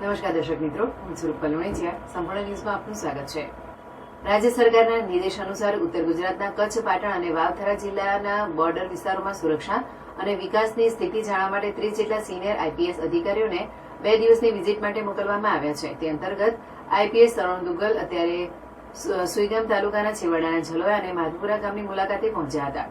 નમસ્કાર દર્શક મિત્રો, હું સ્વરૂપ કલોણીજીયા સંપૂર્ણ ન્યૂઝમાં આપનું સ્વાગત છે. રાજ્ય સરકારના નિર્દેશ અનુસાર ઉત્તર ગુજરાતના કચ્છ, પાટણ અને વાવથરા જિલ્લાના બોર્ડર વિસ્તારોમાં સુરક્ષા અને વિકાસની સ્થિતિ જાણવા માટે ત્રીસ જેટલા સિનિયર આઈપીએસ અધિકારીઓને બે દિવસની વિઝિટ માટે મોકલવામાં આવ્યા છે. તે અંતર્ગત આઈપીએસ તરુણ દુગ્ગલ અત્યારે સુઈગામ તાલુકાના છેવાડાના ઝલોયા અને માધપુરા ગામની મુલાકાતે પહોંચ્યા હતા.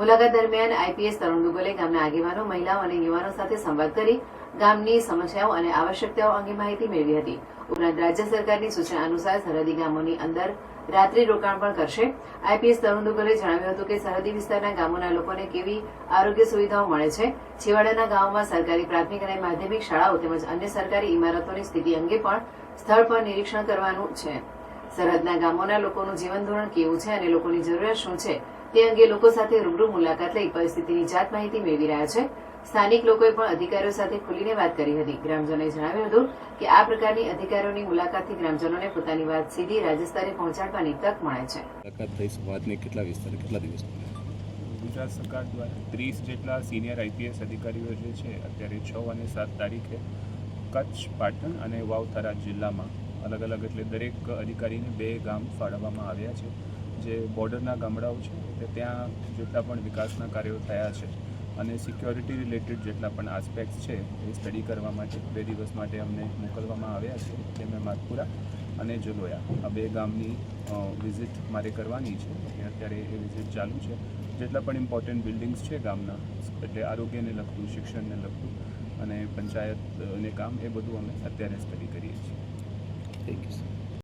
મુલાકાત દરમિયાન આઈપીએસ તરુણ દુગલે ગામના આગેવાનો, મહિલાઓ અને યુવાનો સાથે સંવાદ કરી ગામની સમસ્યાઓ અને આવશ્યકતાઓ અંગે માહિતી મેળવી હતી. ઉપરાંત રાજ્ય સરકારની સૂચના અનુસાર સરહદી ગામોની અંદર રાત્રિ રોકાણ પણ કરશે. આઈપીએસ તરુણ દુગલે જણાવ્યું હતું કે સરહદી વિસ્તારના ગામોના લોકોને કેવી આરોગ્ય સુવિધાઓ મળે છે. છેવાડાના ગામોમાં સરકારી પ્રાથમિક અને માધ્યમિક શાળાઓ તેમજ અન્ય સરકારી ઇમારતોની સ્થિતિ અંગે પણ સ્થળ પર નિરીક્ષણ કરવાનું છે. સરહદના ગામોના લોકોનું જીવન ધોરણ કેવું છે અને લોકોની જરૂરિયાત શું છે તે અંગે લોકો સાથે રૂબરૂ મુલાકાત લઈ પરિસ્થિતિની જાત માહિતી મેળવી રહ્યા છે. સ્થાનિક લોકોએ પણ અધિકારીઓ સાથે ખુલીને વાત કરી હતી. ગ્રામજનોએ જણાવ્યું હતું કે આ પ્રકારની અધિકારીઓની મુલાકાતથી ગ્રામજનોને પોતાની વાત સીધી રાજસ્થાને પહોંચાડવાની તક મળે છે. મુલાકાત થઈ સંવાદની કેટલા વિસ્તાર કેટલા દિવસ ગુજરાત સરકાર દ્વારા ત્રીસ જેટલા સિનિયર આઈપીએસ અધિકારીઓ જે છે અત્યારે છ અને સાત તારીખે કચ્છ પાટણ અને વાવથરા જિલ્લામાં અલગ અલગ એટલે દરેક અધિકારીને બે ગામ ફાળવવામાં આવ્યા છે. જે બોર્ડરના ગામડાઓ છે એટલે ત્યાં જેટલા પણ વિકાસના કાર્યો થયા છે અને સિક્યોરિટી રિલેટેડ જેટલા પણ આસ્પેક્ટ્સ છે એ સ્ટડી કરવા માટે બે દિવસ માટે અમને મોકલવામાં આવ્યા છે તેમાં માધપુરા અને જલોયા. આ બે ગામની વિઝિટ મારે કરવાની છે. અત્યારે એ વિઝિટ ચાલુ છે. જેટલા પણ ઇમ્પોર્ટન્ટ બિલ્ડિંગ્સ છે ગામના, એટલે આરોગ્યને લગતું, શિક્ષણને લગતું અને પંચાયતને કામ એ બધું અમે અત્યારે સ્ટડી કરીએ છીએ. Thank you.